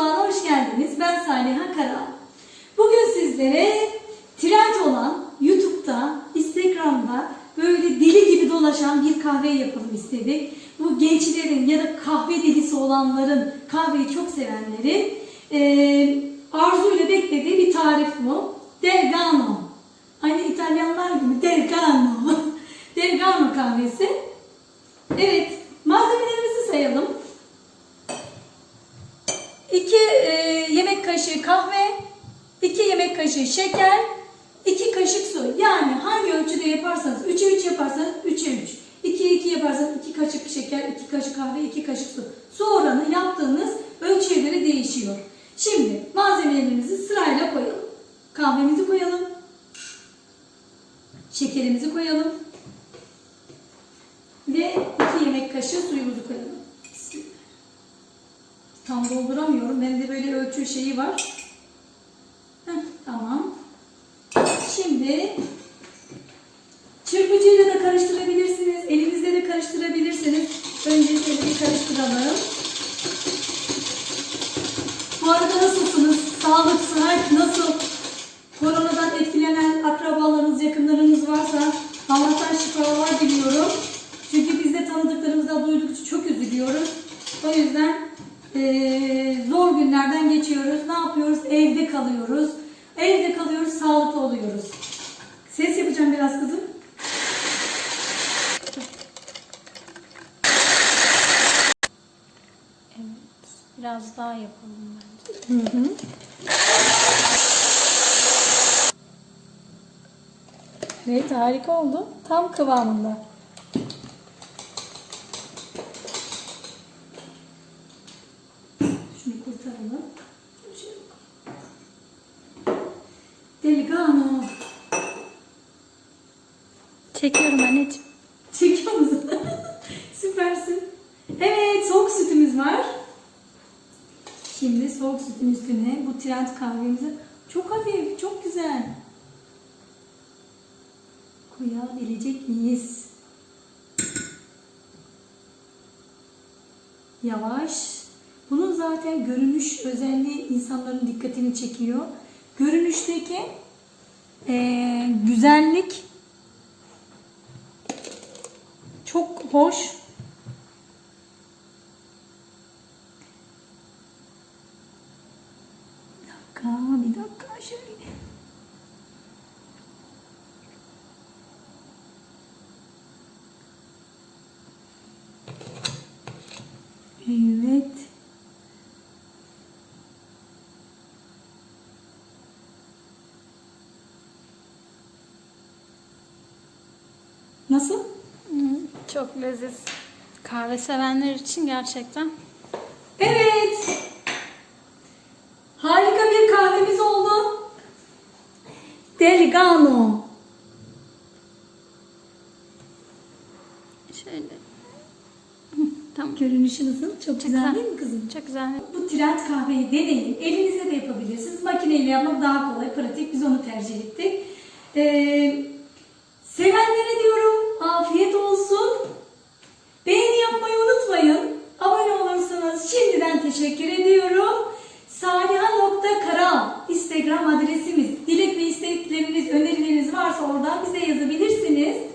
Mutfağı'na hoş geldiniz. Ben Saliha Kara. Bugün sizlere trend olan YouTube'da, Instagram'da böyle deli gibi dolaşan bir kahve yapalım istedik. Bu gençlerin ya da kahve delisi olanların, kahveyi çok sevenlerin eee arzuyla beklediği bir tarif bu. Delgano. Aynı İtalyanlar gibi Delgano. Delgano kahvesi. Evet, malzemelerimizi sayalım. 2 yemek kaşığı kahve, 2 yemek kaşığı şeker, 2 kaşık su. Yani hangi ölçüde yaparsanız, 3'e 3 yaparsanız 3'e 3. 2'ye 2 yaparsanız 2 kaşık şeker, 2 kaşık kahve, 2 kaşık su. Su oranı yaptığınız ölçüye göre değişiyor. Şimdi malzemelerimizi sırayla koyalım. Kahvemizi koyalım. Şekerimizi koyalım. Ve 2 yemek kaşığı suyumuzu koyalım. Tam dolduramıyorum. Bende böyle ölçü şeyi var. Heh, tamam. Şimdi çırpıcıyla da karıştırabilirsiniz. Elinizle de karıştırabilirsiniz. Önce şöyle bir karıştıralım. Bu arada nasılsınız? Sağlık, sıhhat nasıl? Koronadan etkilenen akrabalarınız, yakınlarınız varsa Allah'tan şifalar diliyorum. Çünkü biz de tanıdıklarımızda duydukça çok üzülüyoruz. O yüzden eee, zor günlerden geçiyoruz. Ne yapıyoruz? Evde kalıyoruz. Evde kalıyoruz, sağlıklı oluyoruz. Ses yapacağım biraz kızım. Evet. Biraz daha yapalım bence. Hı hı. Evet harika oldu. Tam kıvamında. Şunu kurtaralım. Delicano. Çekiyorum anneciğim. Çekiyor musun? Süpersin. Evet soğuk sütümüz var. Şimdi soğuk sütün üstüne bu trend kahvemizi çok hafif, çok güzel koyabilecek miyiz? Yavaş. Bunun zaten görünüş özelliği insanların dikkatini çekiyor. Görünüşteki eee, güzellik çok hoş. Bir dakika, bir dakika. Evet. Nasıl? Çok leziz. Kahve sevenler için gerçekten. Evet. Harika bir kahvemiz oldu. Delgano. Şöyle. Tamam. Görünüşü nasıl? Çok, güzel, güzel. değil mi kızım? Çok güzel. Bu trend kahveyi deneyin. Elinizde de yapabilirsiniz. Makineyle yapmak daha kolay, pratik. Biz onu tercih ettik. Ee, sevenlere diyorum afiyet olsun. Beğeni yapmayı unutmayın. Abone olursanız şimdiden teşekkür ediyorum. Saliha.karal Instagram adresimiz. Dilek ve istekleriniz, önerileriniz varsa oradan bize yazabilirsiniz.